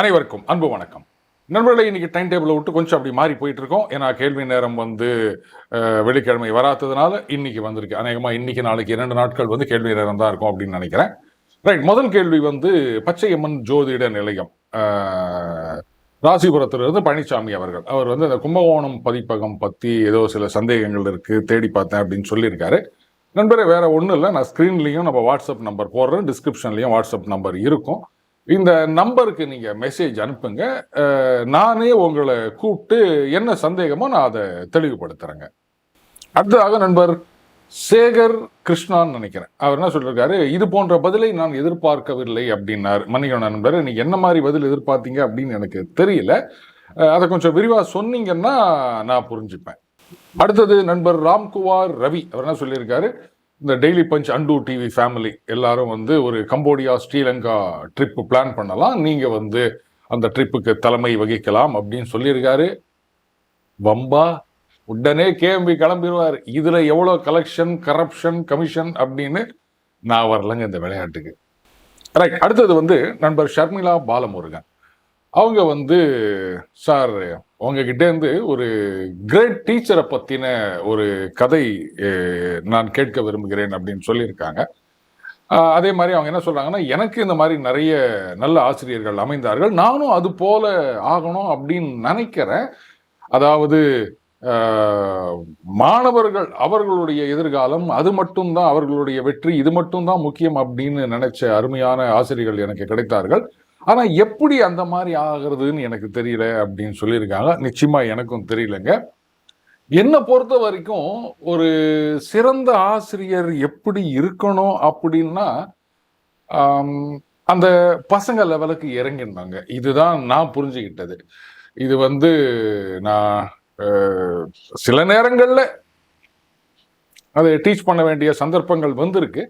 அனைவருக்கும் அன்பு வணக்கம். நண்பர்களை இன்றைக்கி டைம் டேபிளை விட்டு கொஞ்சம் அப்படி மாறி போயிட்டு இருக்கோம் ஏன்னா கேள்வி நேரம் வந்து வெள்ளிக்கிழமை வராததுனால இன்னைக்கு வந்திருக்கு. அநேகமாக இன்னைக்கு நாளைக்கு இரண்டு நாட்கள் வந்து கேள்வி நேரம் தான் இருக்கும் அப்படின்னு நினைக்கிறேன். ரைட் முதல் கேள்வி வந்து பச்சையம்மன் ஜோதிட நிலையம். ராசிபுரத்திலிருந்து பழனிசாமி அவர்கள். அவர் வந்து அந்த கும்பகோணம் பதிப்பகம் பற்றி ஏதோ சில சந்தேகங்கள் இருக்குது தேடி பார்த்தேன் அப்படின்னு சொல்லியிருக்காரு. நண்பரே வேற ஒன்றும் இல்லை. நான் ஸ்க்ரீன்லேயும் நம்ம வாட்ஸ்அப் நம்பர் போடுறேன். டிஸ்கிரிப்ஷன்லேயும் வாட்ஸ்அப் நம்பர் இருக்கும். இந்த நம்பருக்கு நீங்க மெசேஜ் அனுப்புங்க. நானே உங்களை கூப்பிட்டு என்ன சந்தேகமோ நான் அதை தெளிவுபடுத்துறேங்க. அடுத்ததாக நண்பர் சேகர் கிருஷ்ணான்னு நினைக்கிறேன். அவர் என்ன சொல்லியிருக்காரு இது போன்ற பதிலை நான் எதிர்பார்க்கவில்லை அப்படின்னார். மன்னிக்கணும் நண்பர் நீங்கள் என்ன மாதிரி பதில் எதிர்பார்த்தீங்க அப்படின்னு எனக்கு தெரியல. அதை கொஞ்சம் விரிவாக சொன்னீங்கன்னா நான் புரிஞ்சுப்பேன். அடுத்தது நண்பர் ராம்குமார் ரவி. அவர் என்ன சொல்லியிருக்காரு? இந்த daily punch and TV family எல்லாரும் வந்து ஒரு கம்போடியா ஸ்ரீலங்கா ட்ரிப் பிளான் பண்ணலாம். நீங்க வந்து அந்த ட்ரிப்புக்கு தலைமை வகிக்கலாம் அப்படின்னு சொல்லியிருக்காரு. வம்பா உடனே கேஎம்பி கிளம்பிடுவார் இதுல எவ்வளோ கலெக்ஷன் கரப்ஷன் கமிஷன் அப்படின்னு நான் வரலங்க இந்த விளையாட்டுக்கு. ரைட் அடுத்தது வந்து நண்பர் ஷர்மிளா பாலமுருகன். அவங்க வந்து சார் உங்ககிட்ட இருந்து ஒரு கிரேட் டீச்சரை பற்றின ஒரு கதை நான் கேட்க விரும்புகிறேன் அப்படின்னு சொல்லியிருக்காங்க. அதே மாதிரி அவங்க என்ன சொல்கிறாங்கன்னா எனக்கு இந்த மாதிரி நிறைய நல்ல ஆசிரியர்கள் அமைந்தார்கள். நானும் அது போல ஆகணும் அப்படின்னு நினைக்கிறேன். அதாவது மாணவர்கள் அவர்களுடைய எதிர்காலம் அது மட்டும்தான் அவர்களுடைய வெற்றி இது மட்டும்தான் முக்கியம் அப்படின்னு நினைச்ச அருமையான ஆசிரியர்கள் எனக்கு கிடைத்தார்கள். ஆனால் எப்படி அந்த மாதிரி ஆகிறதுன்னு எனக்கு தெரியல அப்படின்னு சொல்லியிருக்காங்க. நிச்சயமாக எனக்கும் தெரியலங்க. என்னை பொறுத்த வரைக்கும் ஒரு சிறந்த ஆசிரியர் எப்படி இருக்கணும் அப்படின்னா அந்த பசங்க லெவலுக்கு இறங்கினாங்க. இதுதான் நான் புரிஞ்சுக்கிட்டது இது வந்து நான் சில நேரங்களில் அதை டீச் பண்ண வேண்டிய சந்தர்ப்பங்கள் வந்திருக்கு.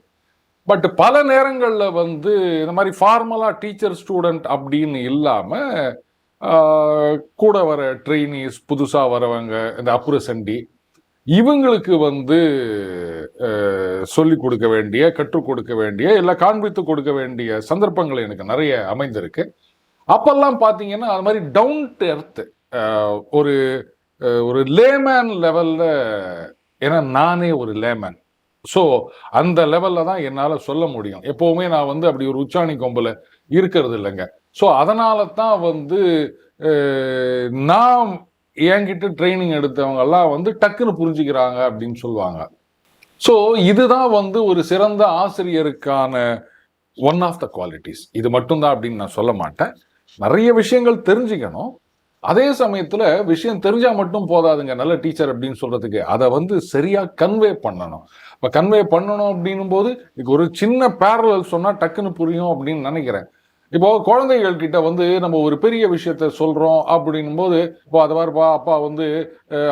பட் பல நேரங்களில் வந்து இந்த மாதிரி ஃபார்மலாக டீச்சர் ஸ்டூடெண்ட் அப்படின்னு இல்லாமல் கூட வர ட்ரெயினிஸ் புதுசாக வரவங்க இந்த அப்புரசண்டி இவங்களுக்கு வந்து சொல்லி கொடுக்க வேண்டிய கற்றுக் கொடுக்க வேண்டிய இல்லை காண்பித்து கொடுக்க வேண்டிய சந்தர்ப்பங்கள் எனக்கு நிறைய அமைந்திருக்கு. அப்பெல்லாம் பார்த்தீங்கன்னா அது மாதிரி டவுன் டு எர்த் ஒரு ஒரு லேமேன் லெவலில் ஏன்னா நானே ஒரு லேமேன் ஸோ அந்த லெவலில் தான் என்னால் சொல்ல முடியும். எப்போவுமே நான் வந்து அப்படி ஒரு உச்சாணி கொம்பில் இருக்கிறது இல்லைங்க. ஸோ அதனால தான் வந்து நான் என்கிட்ட ட்ரைனிங் எடுத்தவங்கெல்லாம் வந்து டக்குன்னு புரிஞ்சுக்கிறாங்க அப்படின்னு சொல்லுவாங்க. ஸோ இதுதான் வந்து ஒரு சிறந்த ஆசிரியருக்கான ஒன் ஆஃப் த குவாலிட்டிஸ் இது மட்டும்தான் அப்படின்னு நான் சொல்ல மாட்டேன். நிறைய விஷயங்கள் தெரிஞ்சுக்கணும். அதே சமயத்தில் விஷயம் தெரிஞ்சால் மட்டும் போதாதுங்க நல்ல டீச்சர் அப்படின்னு சொல்கிறதுக்கு அதை வந்து சரியாக கன்வே பண்ணணும். இப்போ கன்வே பண்ணணும் அப்படின்னும் போது இதுக்கு ஒரு சின்ன பேரலல் சொன்னால் டக்குன்னு புரியும் அப்படின்னு நினைக்கிறேன். இப்போ குழந்தைகள் கிட்ட வந்து நம்ம ஒரு பெரிய விஷயத்த சொல்றோம் அப்படின்னும் போது இப்போ அது மாதிரிப்பா அப்பா வந்து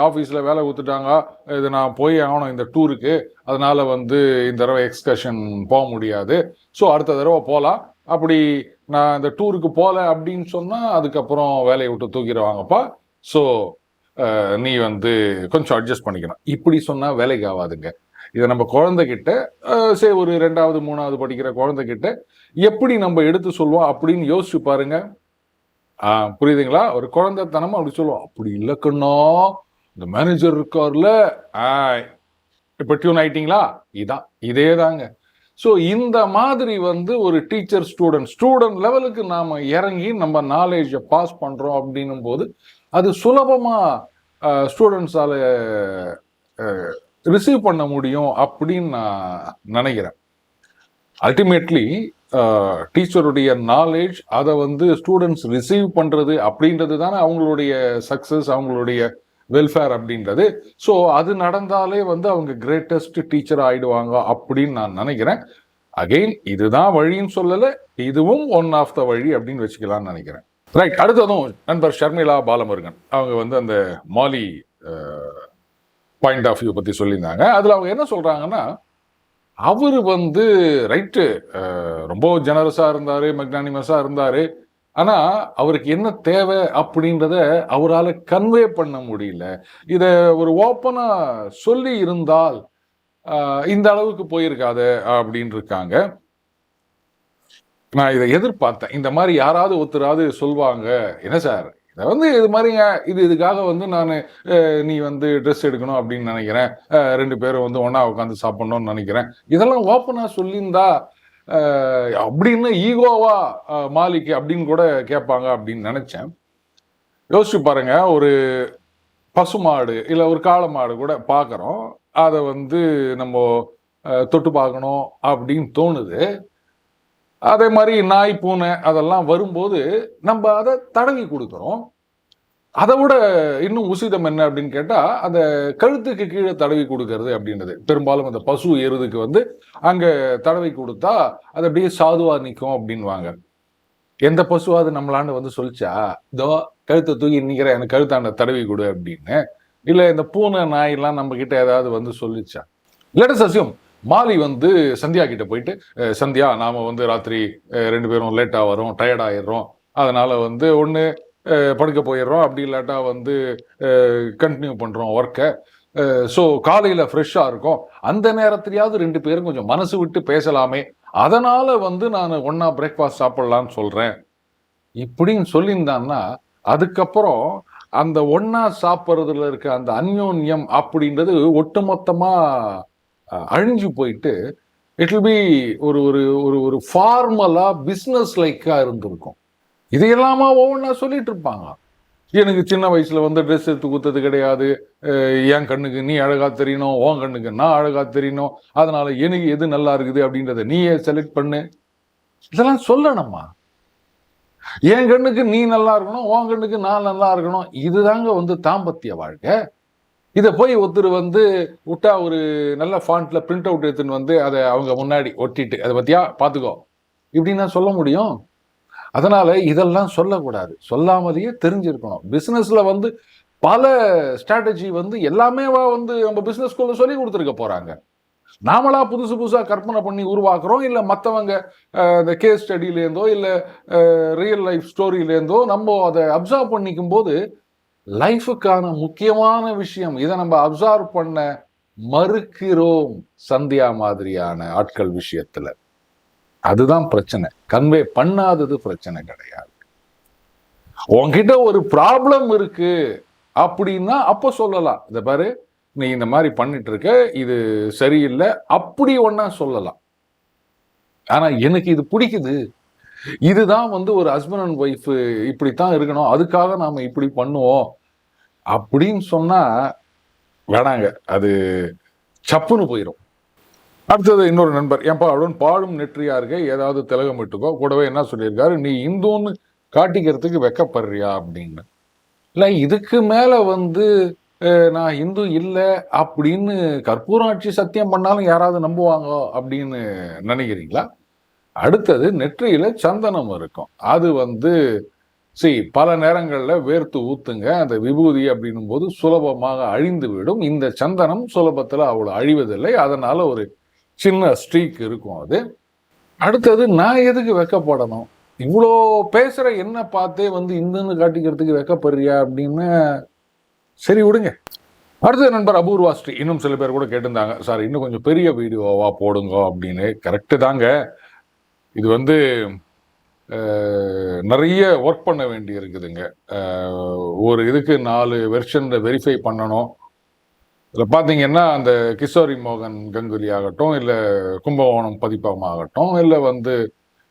ஆஃபீஸில் வேலை கொடுத்துட்டாங்க. இது நான் போய் ஆகணும் இந்த டூருக்கு அதனால வந்து இந்த தடவை எக்ஸ்கர்ஷன் போக முடியாது. ஸோ அடுத்த தடவை போகலாம் அப்படி நான் இந்த டூருக்கு போகல அப்படின்னு சொன்னால் அதுக்கப்புறம் வேலையை விட்டு தூக்கிடுவாங்கப்பா. ஸோ நீ வந்து கொஞ்சம் அட்ஜஸ்ட் பண்ணிக்கணும். இப்படி சொன்னால் வேலைக்கு ஆகாதுங்க. இதை நம்ம குழந்தைகிட்ட சரி ஒரு ரெண்டாவது மூணாவது படிக்கிற குழந்தைகிட்ட எப்படி நம்ம எடுத்து சொல்லுவோம் அப்படின்னு யோசிச்சு பாருங்க. ஆ, புரியுதுங்களா? ஒரு குழந்தைத்தனமா அப்படி சொல்லுவோம். அப்படி இல்லக்கண்ணா இந்த மேனேஜர் இருக்கார்ல. ஆ, டியூன் ஆயிட்டீங்களா? இதான் இதே தாங்க ஸோ இந்த மாதிரி வந்து ஒரு டீச்சர் ஸ்டூடெண்ட் ஸ்டூடெண்ட் லெவலுக்கு நாம் இறங்கி நம்ம நாலேஜை பாஸ் பண்ணுறோம் அப்படின்னும் போது அது சுலபமாக ஸ்டூடெண்ட்ஸால் ரிசீவ் பண்ண முடியும் அப்படின்னு நான் நினைக்கிறேன். அல்டிமேட்லி டீச்சருடைய நாலேஜ் அதை வந்து ஸ்டூடெண்ட்ஸ் ரிசீவ் பண்ணுறது அப்படின்றது தானே அவங்களுடைய சக்ஸஸ் அவங்களுடைய வெல்ஃபேர் அப்படின்றது. ஸோ அது நடந்தாலே வந்து அவங்க கிரேட்டஸ்ட் டீச்சர் ஆயிடுவாங்க அப்படின்னு நான் நினைக்கிறேன். அகெயின் இதுதான் வழின்னு சொல்லலை இதுவும் ஒன் ஆஃப் த வழி அப்படின்னு வச்சுக்கலாம்னு நினைக்கிறேன். ரைட் அடுத்ததும் நண்பர் ஷர்மிளா பாலமுருகன். அவங்க வந்து அந்த மாலி பாயிண்ட் ஆஃப் வியூ பற்றி சொல்லியிருந்தாங்க. அதில் அவங்க என்ன சொல்கிறாங்கன்னா அவர் வந்து ரைட்டு ரொம்ப ஜெனரஸாக இருந்தார் மெக்னானிமஸாக இருந்தார். ஆனால் அவருக்கு என்ன தேவை அப்படின்றத அவரால் கன்வே பண்ண முடியல. இதை ஒரு ஓப்பனாக சொல்லி இருந்தால் ஆஹ், இந்த அளவுக்கு போயிருக்காது அப்படின்னு இருக்காங்க. நான் இதை எதிர்பார்த்தேன். இந்த மாதிரி யாராவது ஒருத்தராவது சொல்லுவாங்க என்ன சார்? இதை வந்து இது மாதிரிங்க இது இதுக்காக வந்து நான் நீ வந்து ட்ரெஸ் எடுக்கணும் அப்படின்னு நினைக்கிறேன். ரெண்டு பேரும் வந்து ஒன்றா உட்காந்து சாப்பிடணும்னு நினைக்கிறேன். இதெல்லாம் ஓப்பனாக சொல்லியிருந்தா அப்படின்னு ஈகோவா மாலிக் அப்படின்னு கூட கேட்பாங்க அப்படின்னு நினச்சேன். யோசிச்சு பாருங்க ஒரு பசுமாடு இல்லை ஒரு காளை மாடு கூட பார்க்குறோம் அதை வந்து நம்ம தொட்டு பார்க்கணும் அப்படின்னு தோணுது. அதே மாதிரி நாய் பூனை அதெல்லாம் வரும்போது நம்ம அதை தடவி கொடுக்குறோம். அதை விட இன்னும் உசிதம் என்ன அப்படின்னு கேட்டால் அந்த கழுத்துக்கு கீழே தடவி கொடுக்கறது அப்படின்றது. பெரும்பாலும் அந்த பசு எருதுக்கு வந்து அங்கே தடவி கொடுத்தா அது அப்படியே சாதுவாக நிற்கும் அப்படின்வாங்க எந்த பசுவாவது நம்மளாண்டு வந்து சொல்லிச்சா இதோ கழுத்தை தூக்கி நிற்கிற எனக்கு கழுத்தாண்ட தடவி கொடு அப்படின்னு. இல்லை இந்த பூனை நாயெல்லாம் நம்ம கிட்ட ஏதாவது வந்து சொல்லிச்சா? இல்லாட்ட அசியம் மாலி வந்து சந்தியா கிட்ட போயிட்டு சந்தியா நாம வந்து ராத்திரி ரெண்டு பேரும் லேட்டாக வரோம் டயர்டாயிடுறோம் அதனால் அதனால வந்து ஒன்று படுக்க போயிடுறோம். அப்படி இல்லாட்டா வந்து கண்டினியூ பண்ணுறோம் ஒர்க்கை ஸோ காலையில் ஃப்ரெஷ்ஷாக இருக்கும். அந்த நேரத்துலையாவது ரெண்டு பேரும் கொஞ்சம் மனசு விட்டு பேசலாமே. அதனால் வந்து நான் ஒன்றா பிரேக்ஃபாஸ்ட் சாப்பிட்லான்னு சொல்கிறேன் இப்படின்னு சொல்லியிருந்தான்னா அதுக்கப்புறம் அந்த ஒன்றா சாப்பிட்றதுல இருக்க அந்த அந்யோன்யம் அப்படின்றது ஒட்டுமொத்தமாக அழிஞ்சு போயிட்டு இட் வில் பி ஒரு ஒரு ஒரு ஒரு ஃபார்மலாக பிஸ்னஸ் லைக்காக இருந்திருக்கும். இதையெல்லாமா ஒவ்வொன்றா சொல்லிட்டு இருப்பாங்க. எனக்கு சின்ன வயசில் வந்து ட்ரெஸ் எடுத்து கொடுத்தது கிடையாது. என் கண்ணுக்கு நீ அழகாக தெரியணும் உன் கண்ணுக்கு நான் அழகாக தெரியணும். அதனால் எனக்கு எது நல்லா இருக்குது அப்படின்றத நீயே செலக்ட் பண்ணு. இதெல்லாம் சொல்லணும்மா என் கண்ணுக்கு நீ நல்லா இருக்கணும் உன் கண்ணுக்கு நான் நல்லா இருக்கணும். இதுதாங்க வந்து தாம்பத்திய வாழ்க்கை. இதை போய் ஒருத்தர் வந்து விட்டா ஒரு நல்ல ஃபாண்ட்ல பிரிண்ட் அவுட் எடுத்துன்னு வந்து அதை அவங்க முன்னாடி ஒட்டிட்டு அதை பற்றியா பார்த்துக்கோ. இப்படின்னா சொல்ல முடியும்? அதனால் இதெல்லாம் சொல்லக்கூடாது. சொல்லாமலேயே தெரிஞ்சிருக்கணும். பிஸ்னஸில் வந்து பல ஸ்ட்ராட்டஜி வந்து எல்லாமே வா வந்து நம்ம பிஸ்னஸ் ஸ்கூலில் சொல்லி கொடுத்துருக்க போகிறாங்க நாமளாக புதுசு புதுசாக கற்பனை பண்ணி உருவாக்குறோம். இல்லை மற்றவங்க இந்த கேஸ் ஸ்டடியிலேருந்தோ இல்லை ரியல் லைஃப் ஸ்டோரியிலேருந்தோ நம்ம அதை அப்சர்வ் பண்ணிக்கும் போது லைஃபுக்கான முக்கியமான விஷயம் இதை நம்ம அப்சர்வ் பண்ண மறுக்கிறோம் சந்தியா மாதிரியான ஆட்கள் விஷயத்தில். அதுதான் பிரச்சனை. கன்வே பண்ணாதது பிரச்சனை கிடையாது. உன்கிட்ட ஒரு ப்ராப்ளம் இருக்கு அப்படின்னா அப்போ சொல்லலாம். இந்த பாரு நீ இந்த மாதிரி பண்ணிட்டு இருக்க இது சரியில்லை அப்படி ஒன்னா சொல்லலாம். ஆனா எனக்கு இது பிடிக்குது. இதுதான் வந்து ஒரு ஹஸ்பண்ட் அண்ட் ஒய்ஃப் இப்படித்தான் இருக்கணும். அதுக்காக நாம இப்படி பண்ணுவோம். அப்படின்னு சொன்னா வேணாங்க. அது சப்புன்னு போயிடும் அடுத்தது இன்னொரு நண்பர். ஏன்பா அவன் பாடும் நெற்றியாருக்கே ஏதாவது திலகம் விட்டுக்கோ கூடவே என்ன சொல்லியிருக்காரு? நீ இந்துன்னு காட்டிக்கிறதுக்கு வெக்கப்படுறியா? அப்படின்னு. இல்லை இதுக்கு மேலே வந்து நான் இந்து இல்லை அப்படின்னு கற்பூராட்சி சத்தியம் பண்ணாலும் யாராவது நம்புவாங்க அப்படின்னு நினைக்கிறீங்களா? அடுத்தது நெற்றியில் சந்தனம் இருக்கும். அது வந்து சரி பல நேரங்களில் வேர்த்து ஊத்துங்க. அந்த விபூதி அப்படின்னும் போது சுலபமாக அழிந்து விடும். இந்த சந்தனம் சுலபத்தில் அவ்வளோ அழிவதில்லை. அதனால் ஒரு சின்ன ஸ்ட்ரீக் இருக்கும் அது. அடுத்தது நான் எதுக்கு வெக்கப்படணும்? இவ்வளோ பேசுகிற என்ன பார்த்தே வந்து இந்துன்னு காட்டிக்கிறதுக்கு வெக்கப்படுறியா அப்படின்னு சரி விடுங்க. அடுத்த நண்பர் அபூர்வா ஸ்ரீ. இன்னும் சில பேர் கூட கேட்டிருந்தாங்க சார் இன்னும் கொஞ்சம் பெரிய வீடியோவா போடுங்க அப்படின்னு. கரெக்டு தாங்க. இது வந்து நிறைய ஒர்க் பண்ண வேண்டி இருக்குதுங்க ஒரு இதுக்கு நாலு வெர்ஷனில் வெரிஃபை பண்ணணும். இதில் பார்த்தீங்கன்னா அந்த கிஷோரி மோகன் கங்குலி ஆகட்டும் இல்லை கும்பகோணம் பதிப்பகமாகட்டும் இல்லை வந்து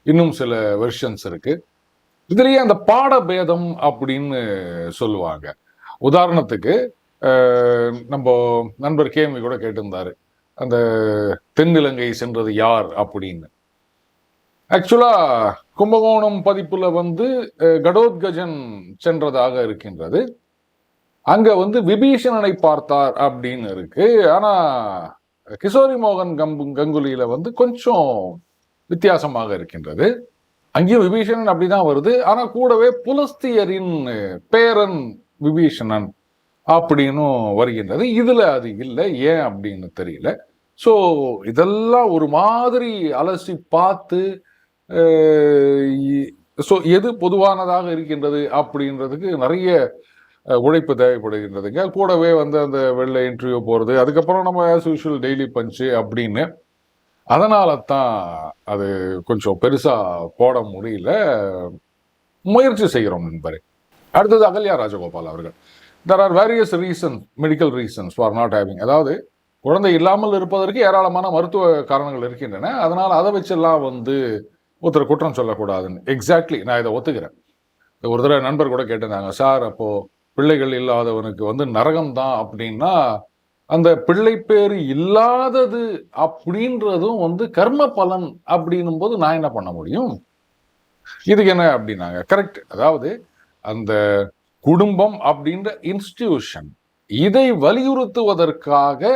இன்னும் சில வெர்ஷன்ஸ் இருக்குது இதுலேயே அந்த பாடபேதம் அப்படின்னு சொல்லுவாங்க. உதாரணத்துக்கு நம்ம நண்பர் கேமி கூட கேட்டிருந்தார். அந்த தென்னிலங்கை சென்றது யார் அப்படின்னு. ஆக்சுவலாக கும்பகோணம் பதிப்பில் வந்து கடோத்கஜன் சென்றதாக இருக்கின்றது. அங்க வந்து விபீஷணனை பார்த்தார் அப்படின்னு இருக்கு. ஆனா கிஷோரி மோகன் கம்பு கங்குலியில வந்து கொஞ்சம் வித்தியாசமாக இருக்கின்றது. அங்கேயும் விபீஷணன் அப்படிதான் வருது. ஆனா கூடவே புலஸ்தியரின் பேரன் விபீஷணன் அப்படின்னும் வருகின்றது. இதுல அது இல்லை. ஏன் அப்படின்னு தெரியல. ஸோ இதெல்லாம் ஒரு மாதிரி அலசி பார்த்து ஸோ எது பொதுவானதாக இருக்கின்றது அப்படின்றதுக்கு நிறைய உழைப்பு தேவைப்படுகின்றதுங்க. கூடவே வந்து அந்த வெளில இன்டர்வியூ போகிறது அதுக்கப்புறம் நம்ம ஆஸ் யூஷுவல் டெய்லி பஞ்சு அப்படின்னு. அதனால தான் அது கொஞ்சம் பெருசாக போட முடியல. முயற்சி செய்கிறோம் நண்பரே. அடுத்தது அகல்யா ராஜகோபால் அவர்கள். There are various reason medical reasons for not having அதாவது குழந்தை இல்லாமல் இருப்பதற்கு ஏராளமான மருத்துவ காரணங்கள் இருக்கின்றன. அதனால் அதை வச்செல்லாம் வந்து ஒருத்தர் குற்றம் சொல்லக்கூடாதுன்னு. எக்ஸாக்ட்லி நான் இதை ஒத்துக்கிறேன். ஒரு தடவை நண்பர் கூட கேட்டிருந்தாங்க சார் அப்போது பிள்ளைகள் இல்லாதவனுக்கு வந்து நரகம் தான் அப்படின்னா அந்த பிள்ளை பேர் இல்லாதது அப்படின்றதும் வந்து கர்ம பலன் அப்படின்னும் போது நான் என்ன பண்ண முடியும்? இதுக்கு என்ன அப்படின்னாங்க கரெக்ட் அதாவது அந்த குடும்பம் அப்படின்ற இன்ஸ்டிடியூஷன் இதை வலியுறுத்துவதற்காக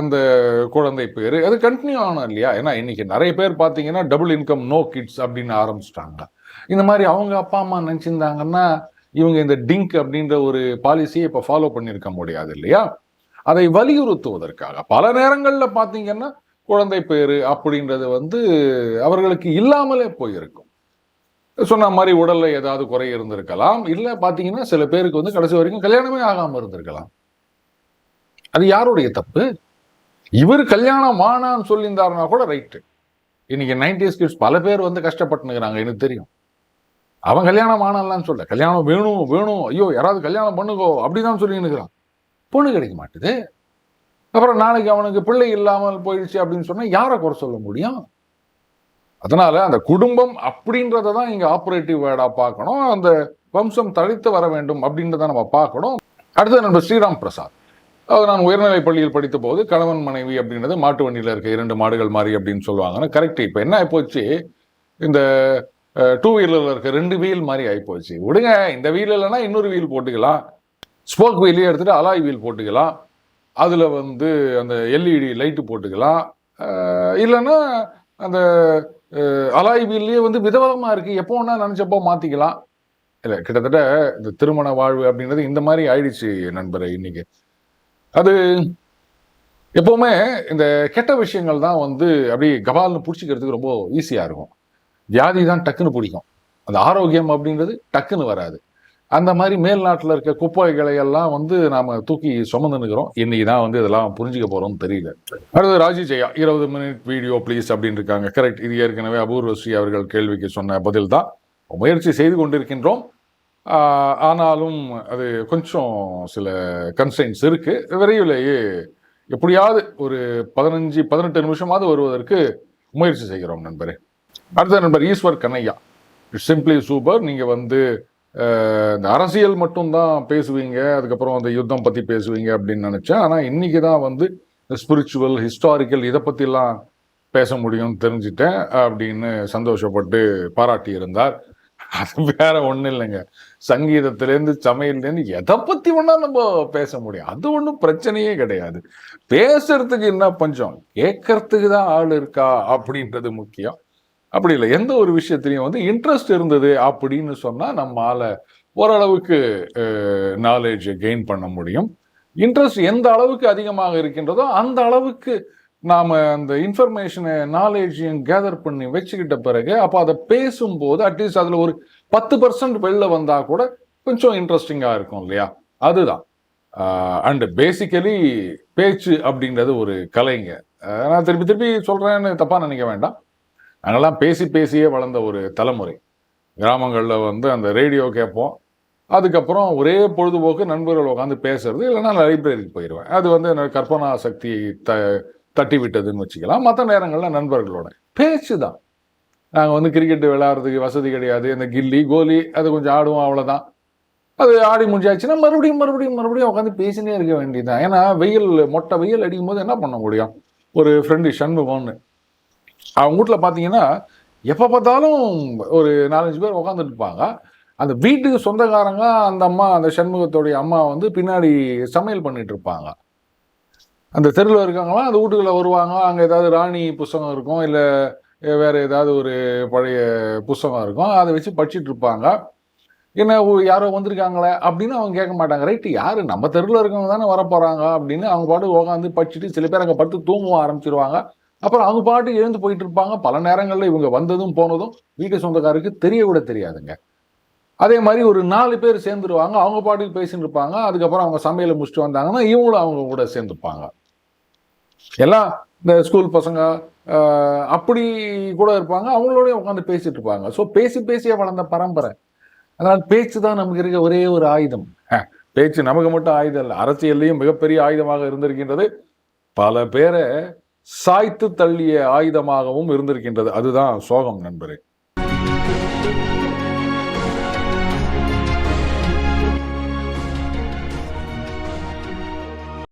அந்த குழந்தை பேர் அது கண்டினியூ ஆகணும் இல்லையா? ஏன்னா இன்னைக்கு நிறைய பேர் பார்த்தீங்கன்னா டபுள் இன்கம் நோ கிட்ஸ் அப்படின்னு ஆரம்பிச்சிட்டாங்க. இந்த மாதிரி அவங்க அப்பா அம்மா நினச்சிருந்தாங்கன்னா இவங்க இந்த டிங்க் அப்படின்ற ஒரு பாலிசியை இப்போ ஃபாலோ பண்ணியிருக்க முடியாது இல்லையா? அதை வலியுறுத்துவதற்காக. பல நேரங்களில் பார்த்தீங்கன்னா குழந்தை பேரு அப்படின்றது வந்து அவர்களுக்கு இல்லாமலே போயிருக்கும். சொன்ன மாதிரி உடல்ல ஏதாவது குறை இருந்திருக்கலாம். இல்லை பார்த்தீங்கன்னா சில பேருக்கு வந்து கடைசி வரைக்கும் கல்யாணமே ஆகாமல் இருந்திருக்கலாம். அது யாருடைய தப்பு? இவர் கல்யாணம் ஆனான்னு சொல்லியிருந்தாருன்னா கூட ரைட்டு இன்னைக்கு நைன்டிஸ் கிட்ஸ் பல பேர் வந்து கஷ்டப்பட்டுனுக்குறாங்க எனக்கு தெரியும். அவன் கல்யாணம் ஆனான்லாம் சொல்ல கல்யாணம் வேணும் வேணும். ஐயோ யாராவது கல்யாணம் பண்ணுங்கோ அப்படிதான் சொல்லி இருக்கிறான் பொண்ணு கிடைக்க மாட்டுது. அப்புறம் நாளைக்கு அவனுக்கு பிள்ளை இல்லாமல் போயிடுச்சு அப்படின்னு சொன்னால் யாரை குறை சொல்ல முடியும்? அதனால அந்த குடும்பம் அப்படின்றத தான் இங்கே ஆப்ரேட்டிவ் வேர்டா பார்க்கணும். அந்த வம்சம் தழைத்து வர வேண்டும் அப்படின்றத நம்ம பார்க்கணும். அடுத்தது நம்ம ஸ்ரீராம் பிரசாத். அதாவது நான் உயர்நிலை பள்ளியில் படித்த போது கணவன் மனைவி அப்படின்றது மாட்டு வண்டியில் இருக்க இரண்டு மாடுகள் மாதிரி அப்படின்னு சொல்லுவாங்கன்னா. கரெக்ட். இப்போ என்ன போச்சு? இந்த டூ வீலரில் இருக்க ரெண்டு வீல் மாதிரி ஆகிப்போச்சு விடுங்க இந்த வீல் இல்லைன்னா இன்னொரு வீல் போட்டுக்கலாம். ஸ்போக் வீலே எடுத்துகிட்டு அலாய் வீல் போட்டுக்கலாம். அதில் வந்து அந்த எல்இடி லைட்டு போட்டுக்கலாம். இல்லைன்னா அந்த அலாய் வீல்லையே வந்து விதவிதமாக இருக்குது எப்போ ஒன்றா நினச்சப்போ மாற்றிக்கலாம் இல்லை கிட்டத்தட்ட இந்த திருமண வாழ்வு அப்படின்றது இந்த மாதிரி ஆயிடுச்சு நண்பரை இன்னைக்கு. அது எப்போவுமே இந்த கெட்ட விஷயங்கள் தான் வந்து அப்படியே கபால்னு பிடிச்சிக்கிறதுக்கு ரொம்ப ஈஸியாக இருக்கும். வியாதி தான் டக்குன்னு பிடிக்கும். அந்த ஆரோக்கியம் அப்படின்றது டக்குன்னு வராது. அந்த மாதிரி மேல் நாட்டில் இருக்க குப்பைகளை எல்லாம் வந்து நாம் தூக்கி சுமந்து நிற்கிறோம் இன்னைக்கு தான் வந்து இதெல்லாம் புரிஞ்சுக்க போகிறோம்னு தெரியல. அடுத்து ராஜி ஜெயா இருபது மினிட் வீடியோ ப்ளீஸ் அப்படின்னு இருக்காங்க. கரெக்ட் இது ஏற்கனவே அபூர்வஸ்ரீ அவர்கள் கேள்விக்கு சொன்ன பதில் தான். முயற்சி செய்து கொண்டிருக்கின்றோம். ஆனாலும் அது கொஞ்சம் சில கன்சைன்ஸ் இருக்குது விரைவிலேயே எப்படியாவது ஒரு பதினஞ்சு பதினெட்டு நிமிஷமாவது வருவதற்கு முயற்சி செய்கிறோம் நண்பரே. அடுத்த நண்பர் ஈஸ்வர் கண்ணையா சிம்பிளி சூப்பர் நீங்கள் வந்து இந்த அரசியல் மட்டும்தான் பேசுவீங்க அதுக்கப்புறம் அந்த யுத்தம் பற்றி பேசுவீங்க அப்படின்னு நினச்சேன். ஆனால் இன்றைக்கி தான் வந்து ஸ்பிரிச்சுவல் ஹிஸ்டாரிக்கல் இதை பற்றிலாம் பேச முடியும்னு தெரிஞ்சுட்டேன் அப்படின்னு சந்தோஷப்பட்டு பாராட்டி இருந்தார் அது வேற ஒன்றும் இல்லைங்க. சங்கீதத்திலேருந்து சமையல்லேருந்து எதை பற்றி ஒன்றா நம்ம பேச முடியும். அது ஒன்றும் பிரச்சனையே கிடையாது. பேசுறதுக்கு என்ன பஞ்சம்? கேட்கறதுக்கு தான் ஆள் இருக்கா அப்படின்றது முக்கியம். அப்படி இல்லை. எந்த ஒரு விஷயத்திலையும் வந்து இன்ட்ரெஸ்ட் இருந்தது அப்படின்னு சொன்னால் நம்மால் ஓரளவுக்கு நாலேஜ் கெயின் பண்ண முடியும். இன்ட்ரெஸ்ட் எந்த அளவுக்கு அதிகமாக இருக்கின்றதோ அந்த அளவுக்கு நாம் அந்த இன்ஃபர்மேஷனை நாலேஜையும் கேதர் பண்ணி வச்சுக்கிட்ட பிறகு அப்போ அதை பேசும்போது அட்லீஸ்ட் அதில் ஒரு பத்து பர்சன்ட் வெளில வந்தால் கூட கொஞ்சம் இன்ட்ரெஸ்டிங்காக இருக்கும் இல்லையா? அதுதான். அண்டு பேசிக்கலி பேச்சு அப்படின்றது ஒரு கலைங்க. நான் திருப்பி திருப்பி சொல்கிறேன்னு தப்பாக நினைக்க வேண்டாம். நாங்கள்லாம் பேசி பேசியே வளர்ந்த ஒரு தலைமுறை. கிராமங்களில் வந்து அந்த ரேடியோ கேட்போம். அதுக்கப்புறம் ஒரே பொழுதுபோக்கு நண்பர்கள் உட்காந்து பேசுறது இல்லைன்னா லைப்ரரிக்கு போயிடுவேன் அது வந்து என்னோட கற்பனா சக்தி த தட்டி விட்டதுன்னு வச்சுக்கலாம். மற்ற நேரங்களில் நண்பர்களோட பேச்சு தான். நாங்கள் வந்து கிரிக்கெட் விளையாடுறதுக்கு வசதி கிடையாது. இந்த கில்லி கோலி அது கொஞ்சம் ஆடுவோம் அவ்வளோதான் அது ஆடி முடிஞ்சாச்சுன்னா மறுபடியும் மறுபடியும் மறுபடியும் உட்காந்து பேசினே இருக்க வேண்டியதுதான். ஏன்னா வெயில் மொட்டை வெயில் அடிக்கும் போது என்ன பண்ண முடியும்? ஒரு ஃப்ரெண்டு சண்முகம்னு அவங்க வீட்டில் பார்த்தீங்கன்னா எப்போ பார்த்தாலும் ஒரு நாலஞ்சு பேர் உட்காந்துட்டு இருப்பாங்க. அந்த வீட்டுக்கு சொந்தக்காரங்க அந்த அம்மா அந்த சண்முகத்துடைய அம்மா வந்து பின்னாடி சமையல் பண்ணிட்டு இருப்பாங்க. அந்த தெருவில் இருக்காங்களாம் அந்த வீட்டுக்குள்ள வருவாங்க. அங்கே ஏதாவது ராணி புஸ்தகம் இருக்கும் இல்லை வேறு ஏதாவது ஒரு பழைய புஸ்தகம் இருக்கும். அதை வச்சு படிச்சுட்டு இருப்பாங்க. என்ன யாரோ வந்திருக்காங்களே அப்படின்னு அவங்க கேட்க மாட்டாங்க. ரைட்டு யார்? நம்ம தெருவில் இருக்கவங்க தானே வரப்போகிறாங்க அப்படின்னு அவங்க பாட்டு உட்காந்து படிச்சுட்டு சில பேர் அங்கே படுத்து தூங்கவும் ஆரம்பிச்சிருவாங்க. அப்புறம் அவங்க பாட்டு எழுந்து போயிட்டு இருப்பாங்க பல நேரங்களில் இவங்க வந்ததும் போனதும் வீட்டு சொந்தக்காரருக்கு தெரிய கூட தெரியாதுங்க. அதே மாதிரி ஒரு நாலு பேர் சேர்ந்துருவாங்க. அவங்க பாட்டுக்கு பேசிட்டு இருப்பாங்க. அதுக்கப்புறம் அவங்க சமையலை முடிச்சுட்டு வந்தாங்கன்னா இவங்களும் அவங்க கூட சேர்ந்துப்பாங்க. எல்லாம் இந்த ஸ்கூல் பசங்க அப்படி கூட இருப்பாங்க. அவங்களோடய உட்காந்து பேசிட்டு இருப்பாங்க. ஸோ பேசி பேசியே வளர்ந்த பரம்பரை. அதனால் பேச்சு தான் நமக்கு இருக்க ஒரே ஒரு ஆயுதம். பேச்சு நமக்கு மட்டும் ஆயுதம் இல்லை. அரசியல்லையும் மிகப்பெரிய ஆயுதமாக இருந்திருக்கின்றது பல பேரை சாய்த்து தள்ளிய ஆயுதமாகவும் இருந்திருக்கின்றது. அதுதான் சோகம் நண்பரே.